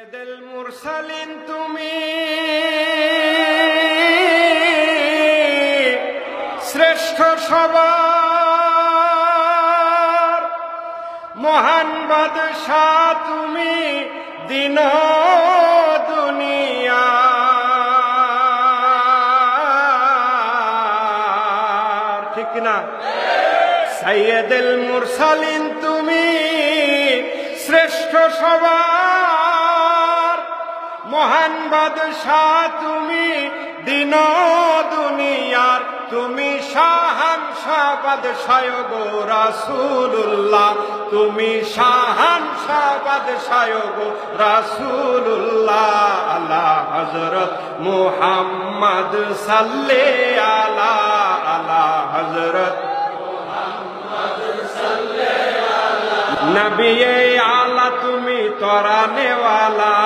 সৈয়দুল মুরসালিন, তুমি শ্রেষ্ঠ সবার। মহান বাদশাহ, তুমি দিন দুনিয়া। ঠিক না? সৈয়দুল মুরসালিন, তুমি শ্রেষ্ঠ সবার। মহান বাদশাহ, তুমি দিন দুনিয়ার, তুমি শাহান শাবাদ গো রাসূলুল্লাহ, তুমি শাহান শাবাদ গো রাসূলুল্লাহ আলা হযরত মুহাম্মদ সাল্লে আলা আলা হযরত নবিয়ে আলা। তুমি তোরা নেওয়ালা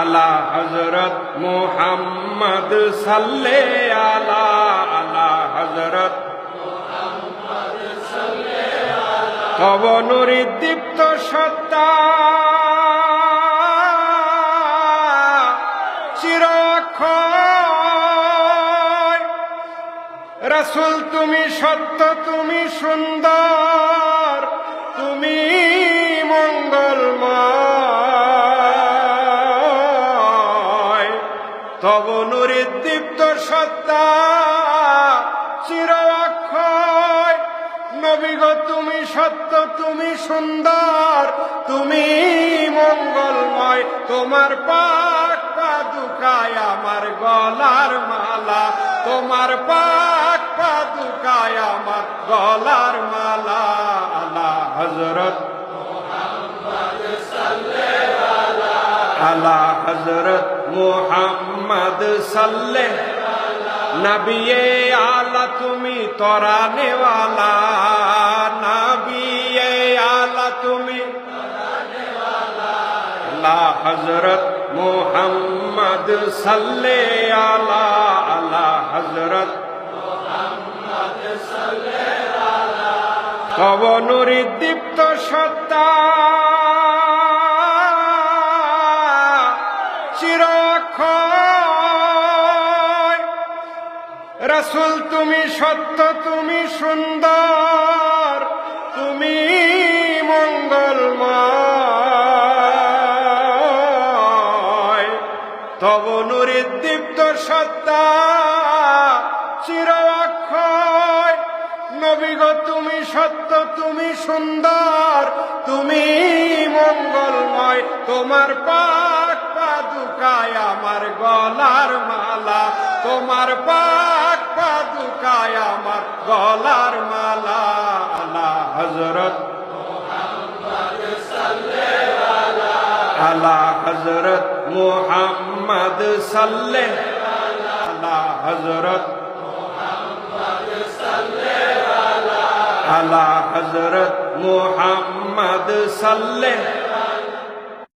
আলা হজরত মুহাম্মদ সাল্লে আলা আলা হজরত কবনুরি দীপ্ত সত্তা। চিরক্ষয়। রসুল, তুমি সত্য, তুমি সুন্দর, তুমি মঙ্গলময়। তব নুরির দীপ্ত সত্তা, চির অক্ষয়। নবীগ তুমি সত্য, তুমি সুন্দর, তুমি মঙ্গলময়। তোমার পাক পাদুকায় আমার গলার মালা, তোমার পাক পাদুকায় আমার গলার মালা। আলা হজরত আলা হজরত মুহাম্মদ সাল্লে, নবিয়ে আলা তুমি তোরা নেওয়ালা নবিয়ে আলা তুমি হজরত মুহাম্মদ সাল্লে আলা আলা হজরত কবনুরি দীপ্ত সত্তা চিরক্ষয় রসুল, তুমি সত্য, তুমি সুন্দর, তুমি মঙ্গলময়। তব নুরির দীপ্ত সত্তা চির অক্ষয়। নবীগ তুমি সত্য, তুমি সুন্দর, তুমি মঙ্গলময়। তোমার পাক পাদুকায় আমার গলার মালা, তোমার পাক পাদুকায় আমার গলার মালা, আলা হজরত আলা হজরত মুহাম্মদ সাল্লে, আলা হজরত আলা হজরত মুহাম্মদ সাল্লে।